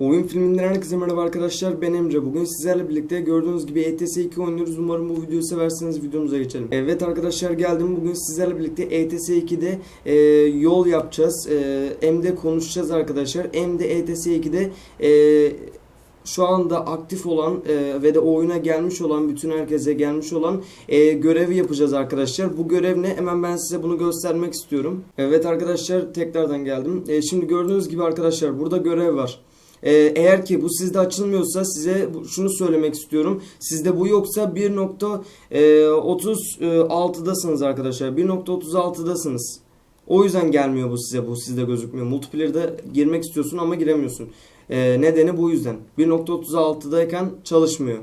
Oyun filminden herkese merhaba arkadaşlar ben Emre. Bugün sizlerle birlikte gördüğünüz gibi ETS 2 oynuyoruz. Umarım bu videoyu seversiniz videomuza geçelim. Evet arkadaşlar geldim. Bugün sizlerle birlikte ETS 2'de e, yol yapacağız. E, konuşacağız arkadaşlar. Hem de ETS 2'de e, şu anda aktif olan e, ve de oyuna gelmiş olan bütün herkese gelmiş olan e, görevi yapacağız arkadaşlar. Bu görev ne? Hemen ben size bunu göstermek istiyorum. Evet arkadaşlar tekrardan geldim. E, şimdi gördüğünüz gibi arkadaşlar burada görev var. Ee, eğer ki bu sizde açılmıyorsa size şunu söylemek istiyorum. Sizde bu yoksa 1.36'dasınız arkadaşlar. 1.36'dasınız. O yüzden gelmiyor bu size. Bu sizde gözükmüyor. Multiplayer'da girmek istiyorsun ama giremiyorsun. Ee, nedeni bu yüzden. 1.36'dayken çalışmıyor.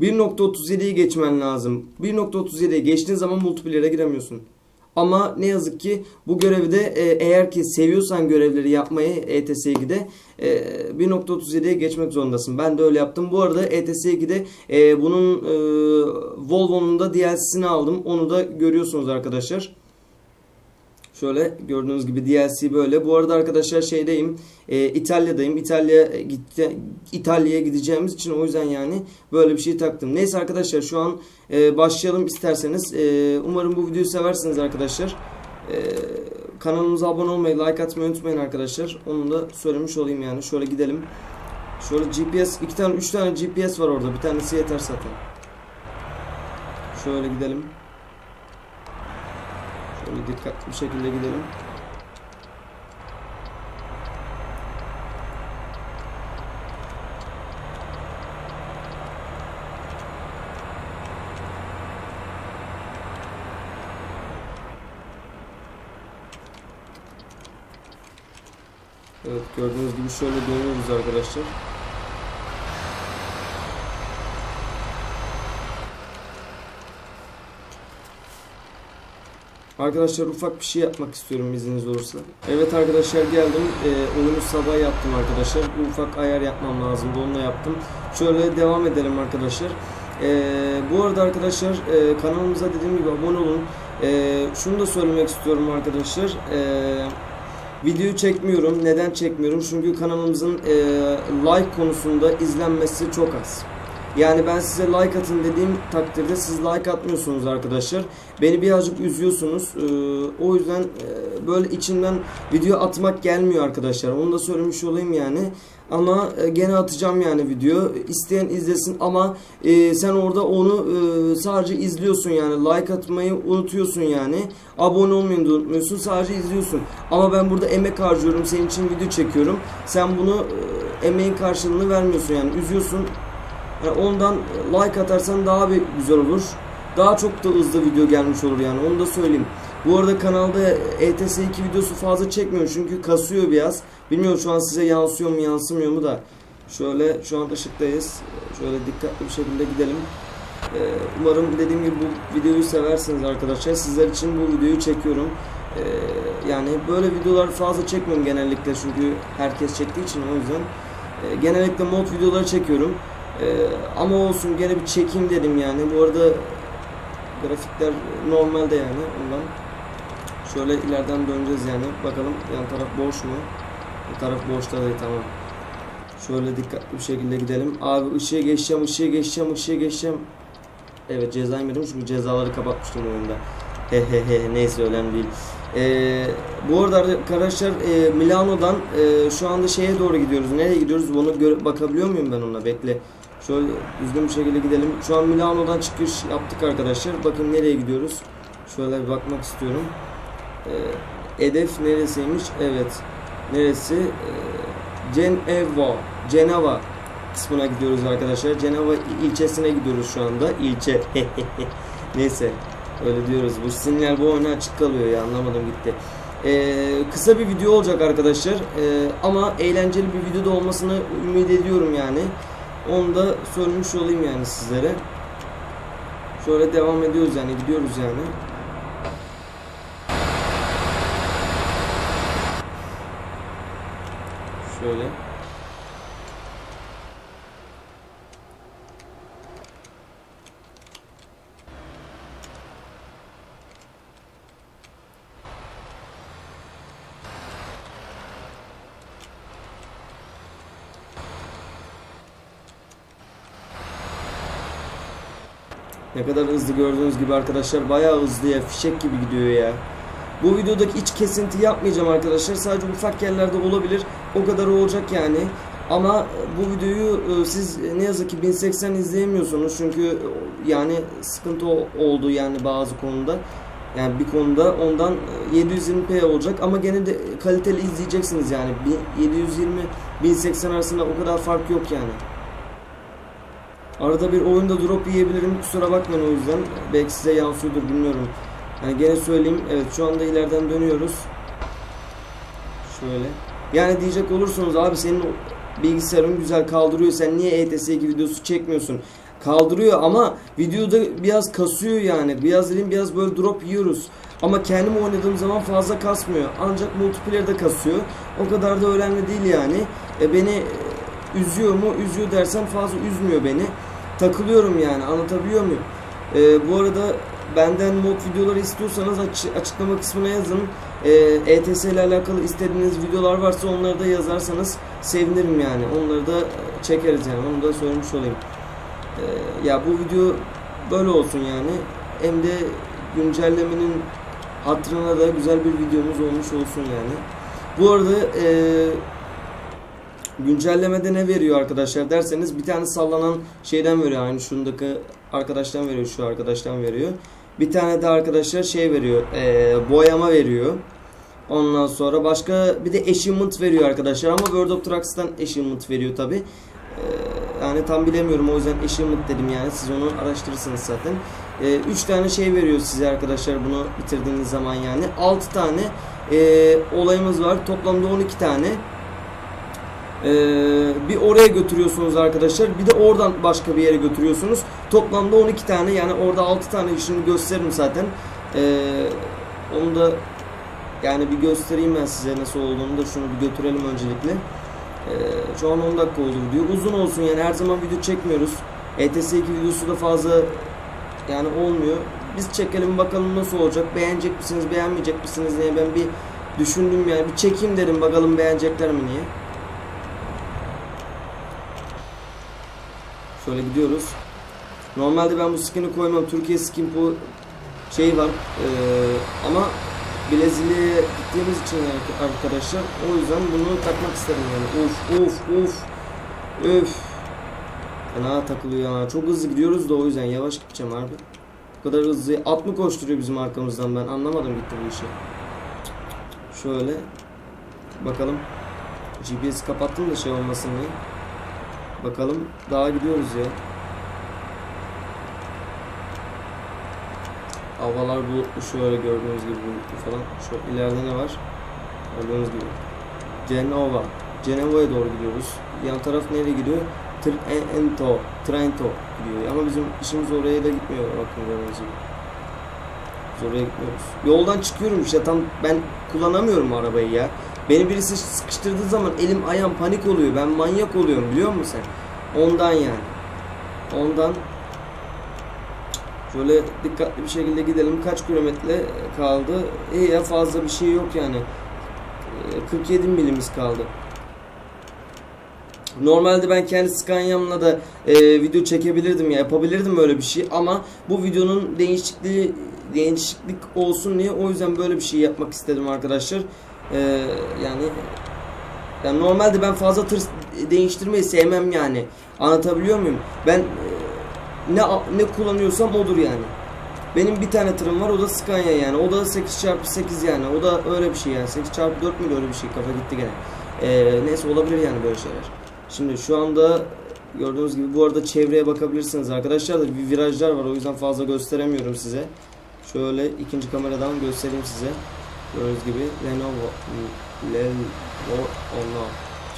1.37'yi geçmen lazım. 1.37'yi geçtiğin zaman multiplayer'e giremiyorsun. Ama ne yazık ki bu görevi de e, eğer ki seviyorsan görevleri yapmayı ETS 2'de e, 1.37'ye geçmek zorundasın. Ben de öyle yaptım. Bu arada ETS 2'de e, bunun e, Volvo'nun da DLC'sini aldım. Onu da görüyorsunuz arkadaşlar. Şöyle gördüğünüz gibi DLC böyle. Bu arada arkadaşlar şeydeyim. e, İtalya'dayım. İtalya gitti İtalya'ya gideceğimiz için o yüzden yani böyle bir şey taktım. Neyse arkadaşlar şu an e, başlayalım isterseniz. E, umarım bu videoyu seversiniz arkadaşlar. E, kanalımıza abone olmayı, like atmayı unutmayın arkadaşlar. Onu da söylemiş olayım yani. Şöyle gidelim. Şöyle GPS, iki tane, üç tane GPS var orada. Bir tanesi yeter zaten. Şöyle gidelim. Şöyle dikkatli bir şekilde gidelim. Evet gördüğünüz gibi şöyle dönüyoruz arkadaşlar. Arkadaşlar ufak bir şey yapmak istiyorum izniniz olursa. Evet arkadaşlar geldim. Ee, oyunu sabah yaptım arkadaşlar. Bir ufak ayar yapmam lazımdı. Onu da yaptım. Şöyle devam edelim arkadaşlar. Ee, bu arada arkadaşlar e, kanalımıza dediğim gibi abone olun. Ee, şunu da söylemek istiyorum arkadaşlar. Ee, Videoyu çekmiyorum. Neden çekmiyorum? Çünkü kanalımızın e, like konusunda izlenmesi çok az. Yani ben size like atın dediğim takdirde siz like atmıyorsunuz arkadaşlar. Beni birazcık üzüyorsunuz. Ee, o yüzden e, böyle içimden video atmak gelmiyor arkadaşlar. Onu da söylemiş olayım yani. Ama e, gene atacağım yani video. İsteyen izlesin ama e, sen orada onu e, sadece izliyorsun yani. Like atmayı unutuyorsun yani. Abone olmayı unutmuyorsun. Sadece izliyorsun. Ama ben burada emek harcıyorum. Senin için video çekiyorum. Sen bunu e, emeğin karşılığını vermiyorsun yani. Üzüyorsun. Yani ondan like atarsan daha bir güzel olur. Daha çok da hızlı video gelmiş olur yani onu da söyleyeyim. Bu arada kanalda ETS 2 videosu fazla çekmiyorum çünkü kasıyor biraz. Bilmiyorum şu an size yansıyor mu yansımıyor mu da. Şöyle şu an ışıktayız. Şöyle dikkatli bir şekilde gidelim. Ee, umarım dediğim gibi bu videoyu seversiniz arkadaşlar. Sizler için bu videoyu çekiyorum. Ee, yani böyle videolar fazla çekmiyorum genellikle çünkü herkes çektiği için o yüzden. Ee, genellikle mod videoları çekiyorum. Ee, ama olsun gene bir çekeyim dedim yani. Bu arada grafikler normalde yani ondan. Şöyle ileriden döneceğiz yani. Bakalım yan taraf boş mu? Bu taraf boşta değil tamam. Şöyle dikkatli bir şekilde gidelim. Abi ışığa geçeceğim, ışığa geçeceğim, ışığa geçeceğim. Evet ceza yemedim çünkü cezaları kapatmıştım oyunda. Hehehe neyse önemli değil. Ee, bu arada arkadaşlar e, Milano'dan e, şu anda şeye doğru gidiyoruz. Nereye gidiyoruz? Bunu göre- bakabiliyor muyum ben ona? Bekle. Şöyle düzgün bir şekilde gidelim. Şu an Milano'dan çıkış yaptık arkadaşlar. Bakın nereye gidiyoruz? Şöyle bir bakmak istiyorum. Ee, hedef neresiymiş? Evet. Neresi? Ee, Ceneva. Ceneva kısmına gidiyoruz arkadaşlar. Ceneva ilçesine gidiyoruz şu anda. İlçe. Neyse. Öyle diyoruz. Bu sinyal bu oyuna açık kalıyor ya anlamadım gitti. Ee, kısa bir video olacak arkadaşlar. Ee, ama eğlenceli bir videoda olmasını ümit ediyorum yani. Onu da söylemiş olayım yani sizlere. Şöyle devam ediyoruz yani gidiyoruz yani. Şöyle. Ne kadar hızlı gördüğünüz gibi arkadaşlar bayağı hızlı ya fişek gibi gidiyor ya. Bu videodaki hiç kesinti yapmayacağım arkadaşlar. Sadece ufak yerlerde olabilir. O kadar olacak yani. Ama bu videoyu e, siz ne yazık ki 1080 izleyemiyorsunuz. Çünkü e, yani sıkıntı oldu yani bazı konuda. Yani bir konuda ondan e, 720p olacak ama gene de kaliteli izleyeceksiniz yani. Bir 720 1080 arasında o kadar fark yok yani. Arada bir oyunda drop yiyebilirim kusura bakmayın o yüzden. Belki size yansıyordur bilmiyorum. Yani gene söyleyeyim evet şu anda ileriden dönüyoruz. Şöyle. Yani diyecek olursunuz abi senin bilgisayarın güzel kaldırıyor sen niye ETS 2 videosu çekmiyorsun? Kaldırıyor ama videoda biraz kasıyor yani. Biraz dedim biraz böyle drop yiyoruz. Ama kendim oynadığım zaman fazla kasmıyor. Ancak multiplayer'da kasıyor. O kadar da önemli değil yani. E, beni e, üzüyor mu? Üzüyor dersen fazla üzmüyor beni. Takılıyorum yani anlatabiliyor muyum? E, bu arada benden mod videoları istiyorsanız aç- açıklama kısmına yazın. E, ETS ile alakalı istediğiniz videolar varsa onları da yazarsanız sevinirim yani. Onları da çekeriz yani. Onu da söylemiş olayım. E, ya bu video böyle olsun yani. Hem de güncellemenin hatırına da güzel bir videomuz olmuş olsun yani. Bu arada e, güncellemede ne veriyor arkadaşlar derseniz bir tane sallanan şeyden veriyor. Aynı şundaki arkadaştan veriyor, şu arkadaştan veriyor. Bir tane de arkadaşlar şey veriyor, e, boyama veriyor. Ondan sonra başka bir de achievement veriyor arkadaşlar ama World of Trucks'tan achievement veriyor tabi. Ee, yani tam bilemiyorum o yüzden achievement dedim yani siz onu araştırırsınız zaten. 3 tane şey veriyor size arkadaşlar bunu bitirdiğiniz zaman yani. 6 tane e, olayımız var toplamda 12 tane. Ee, bir oraya götürüyorsunuz arkadaşlar. Bir de oradan başka bir yere götürüyorsunuz. Toplamda 12 tane yani orada 6 tane işini gösteririm zaten. Ee, onu da yani bir göstereyim ben size nasıl olduğunu da şunu bir götürelim öncelikle. Ee, şu an 10 dakika oldu video. Uzun olsun yani her zaman video çekmiyoruz. ETS 2 videosu da fazla yani olmuyor. Biz çekelim bakalım nasıl olacak. Beğenecek misiniz, beğenmeyecek misiniz diye ben bir düşündüm yani. Bir çekeyim dedim bakalım beğenecekler mi niye. Şöyle gidiyoruz. Normalde ben bu skin'i koymam. Türkiye skin bu şey var. Ee, ama Brezilya'ya gittiğimiz için arkadaşlar o yüzden bunu takmak istedim yani. Of of of. Öf. Fena takılıyor ya. Çok hızlı gidiyoruz da o yüzden yavaş gideceğim abi. Bu kadar hızlı. At mı koşturuyor bizim arkamızdan ben anlamadım gitti bu işi. Şöyle. Bakalım. GPS kapattım da şey olmasın diye. Bakalım daha gidiyoruz ya. Havalar bulutlu şöyle gördüğünüz gibi bulutlu falan. Şu ileride ne var? Gördüğünüz gibi. Genova. Cenova'ya doğru gidiyoruz. Yan taraf nereye gidiyor? Trento. Trento gidiyor. Ama bizim işimiz oraya da gitmiyor. Bakın gördüğünüz gibi. Biz oraya gitmiyoruz. Yoldan çıkıyorum işte tam ben kullanamıyorum arabayı ya. Beni birisi sıkıştırdığı zaman elim ayağım panik oluyor. Ben manyak oluyorum biliyor musun sen? Ondan yani. Ondan Şöyle dikkatli bir şekilde gidelim. Kaç kilometre kaldı? İyi ya fazla bir şey yok yani. Ee, 47 milimiz kaldı. Normalde ben kendi Scania'mla da e, video çekebilirdim ya yapabilirdim böyle bir şey ama bu videonun değişikliği değişiklik olsun diye o yüzden böyle bir şey yapmak istedim arkadaşlar. Ee, yani yani normalde ben fazla tır değiştirmeyi sevmem yani. Anlatabiliyor muyum? Ben e, ne ne kullanıyorsam odur yani. Benim bir tane tırım var o da Scania yani. O da 8x8 yani. O da öyle bir şey yani. 8x4 mü öyle bir şey kafa gitti gene. Ee, neyse olabilir yani böyle şeyler. Şimdi şu anda gördüğünüz gibi bu arada çevreye bakabilirsiniz arkadaşlar da bir virajlar var o yüzden fazla gösteremiyorum size. Şöyle ikinci kameradan göstereyim size. Gördüğünüz gibi Lenovo Lenovo Ono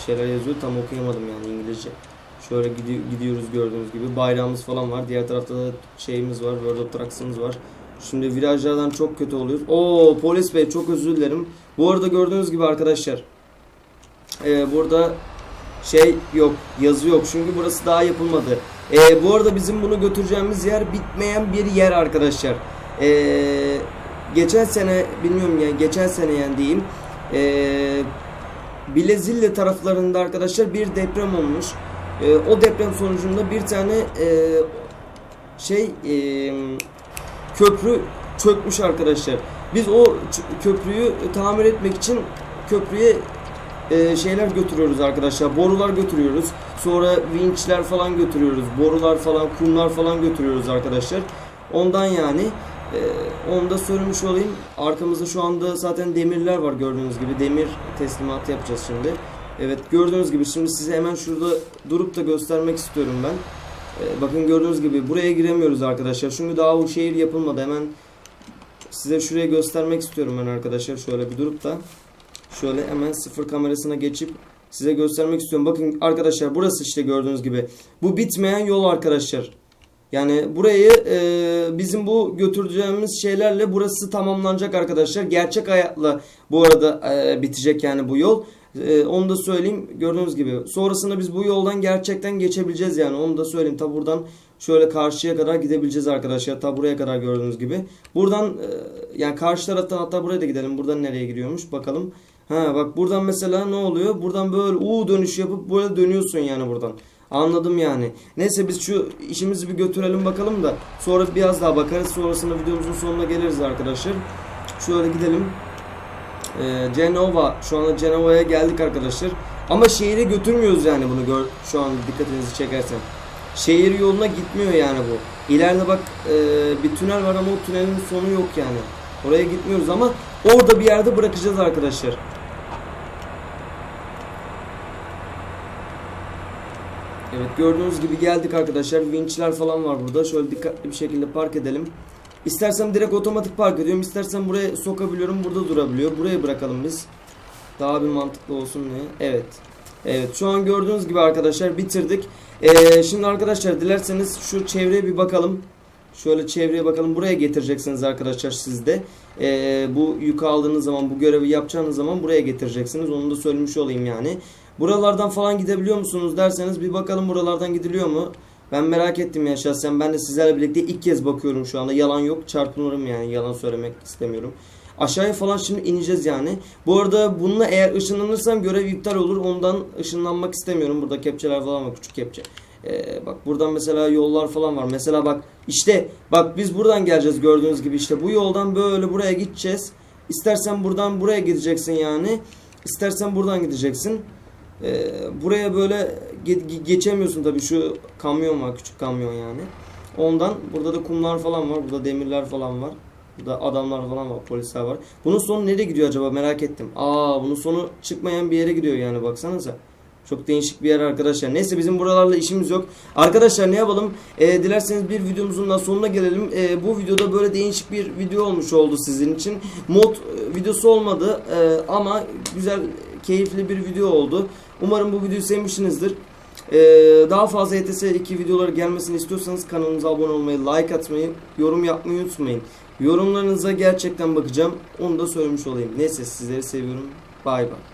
şeyler yazıyor tam okuyamadım yani İngilizce. Şöyle gidi- gidiyoruz gördüğünüz gibi. Bayrağımız falan var. Diğer tarafta da şeyimiz var. World of Trucks'ımız var. Şimdi virajlardan çok kötü oluyor. Oo polis bey çok özür dilerim. Bu arada gördüğünüz gibi arkadaşlar. Ee, burada şey yok. Yazı yok. Çünkü burası daha yapılmadı. Ee, bu arada bizim bunu götüreceğimiz yer bitmeyen bir yer arkadaşlar. Ee, geçen sene bilmiyorum yani geçen sene yani diyeyim. Ee, Bilezilli taraflarında arkadaşlar bir deprem olmuş. Ee, o deprem sonucunda bir tane e, şey e, köprü çökmüş arkadaşlar. Biz o köprüyü tamir etmek için köprüye e, şeyler götürüyoruz arkadaşlar. Borular götürüyoruz. Sonra vinçler falan götürüyoruz. Borular falan, kumlar falan götürüyoruz arkadaşlar. Ondan yani e, onu da söylemiş olayım. Arkamızda şu anda zaten demirler var gördüğünüz gibi. Demir teslimatı yapacağız şimdi. Evet gördüğünüz gibi şimdi size hemen şurada durup da göstermek istiyorum ben. E, bakın gördüğünüz gibi buraya giremiyoruz arkadaşlar. Çünkü daha o şehir yapılmadı. Hemen size şuraya göstermek istiyorum ben arkadaşlar. Şöyle bir durup da şöyle hemen sıfır kamerasına geçip size göstermek istiyorum. Bakın arkadaşlar burası işte gördüğünüz gibi. Bu bitmeyen yol arkadaşlar. Yani burayı e, bizim bu götüreceğimiz şeylerle burası tamamlanacak arkadaşlar. Gerçek hayatla bu arada e, bitecek yani bu yol. E, onu da söyleyeyim gördüğünüz gibi. Sonrasında biz bu yoldan gerçekten geçebileceğiz yani onu da söyleyeyim. Ta buradan şöyle karşıya kadar gidebileceğiz arkadaşlar. Ta buraya kadar gördüğünüz gibi. Buradan e, yani karşı taraftan hatta buraya da gidelim. Buradan nereye giriyormuş bakalım. Ha bak buradan mesela ne oluyor? Buradan böyle U dönüş yapıp böyle dönüyorsun yani buradan. Anladım yani. Neyse biz şu işimizi bir götürelim bakalım da sonra biraz daha bakarız. Sonrasında videomuzun sonuna geliriz arkadaşlar. Şöyle gidelim. Ee, Cenova. Şu anda Cenova'ya geldik arkadaşlar. Ama şehire götürmüyoruz yani bunu gör şu an dikkatinizi çekersen. Şehir yoluna gitmiyor yani bu. İleride bak e, bir tünel var ama o tünelin sonu yok yani. Oraya gitmiyoruz ama orada bir yerde bırakacağız arkadaşlar. Evet gördüğünüz gibi geldik arkadaşlar. Vinçler falan var burada. Şöyle dikkatli bir şekilde park edelim. İstersem direkt otomatik park ediyorum. İstersem buraya sokabiliyorum. Burada durabiliyor. Buraya bırakalım biz. Daha bir mantıklı olsun diye. Evet. Evet şu an gördüğünüz gibi arkadaşlar bitirdik. Ee, şimdi arkadaşlar dilerseniz şu çevreye bir bakalım. Şöyle çevreye bakalım. Buraya getireceksiniz arkadaşlar siz de. Ee, bu yükü aldığınız zaman, bu görevi yapacağınız zaman buraya getireceksiniz. Onu da söylemiş olayım yani. Buralardan falan gidebiliyor musunuz derseniz bir bakalım buralardan gidiliyor mu? Ben merak ettim ya şahsen. Ben de sizlerle birlikte ilk kez bakıyorum şu anda. Yalan yok. Çarpılırım yani. Yalan söylemek istemiyorum. Aşağıya falan şimdi ineceğiz yani. Bu arada bununla eğer ışınlanırsam görev iptal olur. Ondan ışınlanmak istemiyorum. Burada kepçeler falan var. Küçük kepçe. Ee, bak buradan mesela yollar falan var. Mesela bak işte bak biz buradan geleceğiz gördüğünüz gibi işte bu yoldan böyle buraya gideceğiz. İstersen buradan buraya gideceksin yani. İstersen buradan gideceksin. Ee, buraya böyle ge- geçemiyorsun tabii şu kamyon var küçük kamyon yani. Ondan burada da kumlar falan var. Burada demirler falan var. Burada adamlar falan var, polisler var. Bunun sonu nereye gidiyor acaba merak ettim. Aa bunun sonu çıkmayan bir yere gidiyor yani baksanıza. Çok değişik bir yer arkadaşlar. Neyse bizim buralarla işimiz yok. Arkadaşlar ne yapalım? Ee, dilerseniz bir videomuzun da sonuna gelelim. Ee, bu videoda böyle değişik bir video olmuş oldu sizin için. Mod e, videosu olmadı Ee, ama güzel, keyifli bir video oldu. Umarım bu videoyu sevmişsinizdir. Ee, daha fazla ETS 2 videoları gelmesini istiyorsanız kanalımıza abone olmayı, like atmayı, yorum yapmayı unutmayın. Yorumlarınıza gerçekten bakacağım. Onu da söylemiş olayım. Neyse sizleri seviyorum. Bay bay.